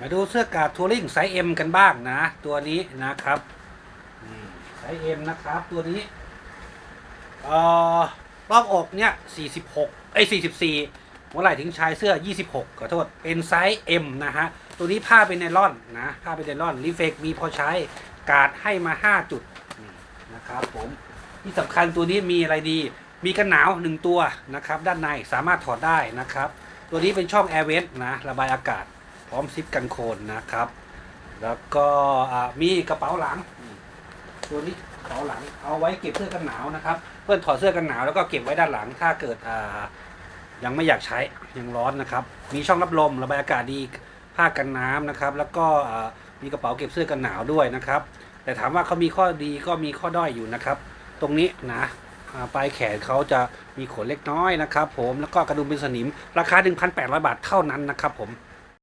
มาดูเสื้อกาดทัวริงไซส์ M กันบ้างนะ ตัวนี้นะครับไซส์ M นะครับ ตัวนี้เอ่อรอบอกเนี่ย46ไอ้ 44หัวไหล่ถึงชายเสื้อ 26 ขอโทษ เป็นไซส์ M นะฮะ ตัวนี้ผ้าเป็นไนลอนนะ ผ้าเป็นไนลอนรีเฟกมีพอใช้ กาดให้มา 5 จุดนะครับผมที่สำคัญตัวนี้มีอะไรดี มีกันหนาว 1 ตัวนะครับ ด้านในสามารถถอดได้นะครับ ตัวนี้เป็นช่อง Air v e n t นะ ระบายอากาศ พร้อมซิปกันโคนนะครับ แล้วก็มีกระเป๋าหลัง ตัวนี้กระเป๋าหลังเอาไว้เก็บเสื้อกันหนาวนะครับ เพื่อนถอดเสื้อกันหนาวแล้วก็เก็บไว้ด้านหลังถ้าเกิดยังไม่อยากใช้ยังร้อนนะครับ มีช่องรับลมระบายอากาศดีผ้ากันน้ำนะครับ แล้วก็มีกระเป๋าเก็บเสื้อกันหนาวด้วยนะครับ แต่ถามว่าเขามีข้อดีก็มีข้อด้อยอยู่นะครับ ตรงนี้นะปลายแขนเขาจะมีขนเล็กน้อยนะครับ ผมแล้วก็กระดุมเป็นสนิมราคา 1,800 บาทเท่านั้นนะครับผม